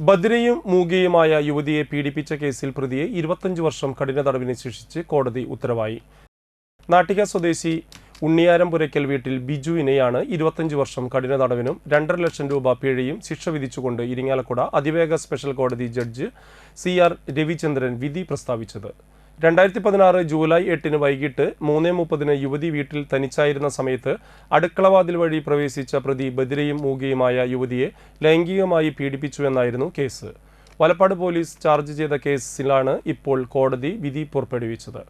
ബദ്രയും മൂകയുമായ യുവതിയെ പീഡിപ്പിച്ച കേസിൽ പ്രതിയെ ഇരുപത്തഞ്ച് വർഷം കഠിന തടവിന് ശിക്ഷിച്ച് കോടതി ഉത്തരവായി. നാട്ടിക സ്വദേശി ഉണ്ണിയാരം പുരയ്ക്കൽ വീട്ടിൽ ബിജുവിനെയാണ് ഇരുപത്തഞ്ച് വർഷം കഠിന തടവിനും രണ്ടര ലക്ഷം രൂപ പിഴയും ശിക്ഷ വിധിച്ചുകൊണ്ട് ഇരിങ്ങാലക്കുട അതിവേഗ സ്പെഷ്യൽ കോടതി ജഡ്ജ് സി ആർ രവിചന്ദ്രൻ വിധി പ്രസ്താവിച്ചത്. രണ്ടായിരത്തി പതിനാറ് ജൂലൈ എട്ടിന് വൈകിട്ട് മൂന്ന് മുപ്പതിന് യുവതി വീട്ടിൽ തനിച്ചായിരുന്ന സമയത്ത് അടുക്കളവാതിൽ വഴി പ്രവേശിച്ച പ്രതി ബദിരയും മൂകയുമായ യുവതിയെ ലൈംഗികമായി പീഡിപ്പിച്ചുവെന്നായിരുന്നു കേസ്. വലപ്പാട് പോലീസ് ചാർജ് ചെയ്ത കേസിലാണ് ഇപ്പോൾ കോടതി വിധി പുറപ്പെടുവിച്ചത്.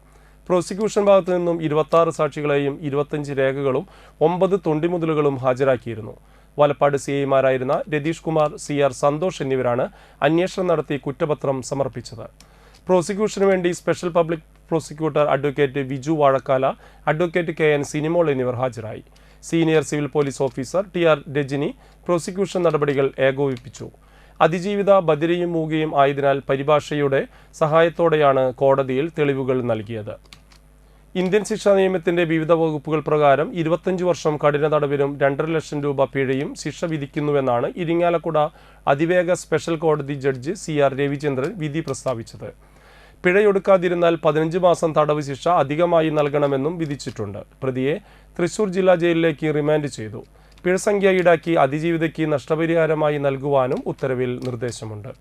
പ്രോസിക്യൂഷൻ ഭാഗത്തു നിന്നും ഇരുപത്തി സാക്ഷികളെയും ഇരുപത്തഞ്ച് രേഖകളും ഒമ്പത് തൊണ്ടിമുതലുകളും ഹാജരാക്കിയിരുന്നു. വലപ്പാട് സി ഐമാരായിരുന്ന രതീഷ് കുമാർ സി ആർ സന്തോഷ് എന്നിവരാണ് അന്വേഷണം നടത്തി കുറ്റപത്രം സമർപ്പിച്ചത്. പ്രോസിക്യൂഷന് വേണ്ടി special public prosecutor advocate Viju Vazhakkala advocate K N Sinimol എന്നിവർ ഹാജരായി. Senior civil police officer T R Rajani prosecution നടപടികൾ ഏകോപിപ്പിച്ചു. അതിജീവിത ബദിരയും മൂകയും ആയതിനാൽ പരിഭാഷയുടെ സഹായത്തോടെയാണ് കോടതിയിൽ തെളിവുകൾ നൽകിയത്. ഇന്ത്യൻ ശിക്ഷാ നിയമത്തിന്റെ വിവിധ വകുപ്പുകൾ പ്രകാരം ഇരുപത്തഞ്ച് വർഷം കഠിന തടവിനും രണ്ടര ലക്ഷം രൂപ പിഴയും ശിക്ഷ വിധിക്കുന്നുവെന്നാണ് ഇരിങ്ങാലക്കുട അതിവേഗ സ്പെഷ്യൽ കോടതി ജഡ്ജി സി ആർ രവിചന്ദ്രൻ വിധി പ്രസ്താവിച്ചത്. പിഴയൊടുക്കാതിരുന്നാൽ പതിനഞ്ച് മാസം തടവ് ശിക്ഷ അധികമായി നൽകണമെന്നും വിധിച്ചിട്ടുണ്ട്. പ്രതിയെ തൃശൂർ ജില്ലാ ജയിലിലേക്ക് റിമാൻഡ് ചെയ്തു. പിഴസംഖ്യ ഈടാക്കി അതിജീവിതയ്ക്ക് നഷ്ടപരിഹാരമായി നൽകുവാനും ഉത്തരവിൽ നിർദ്ദേശമുണ്ട്.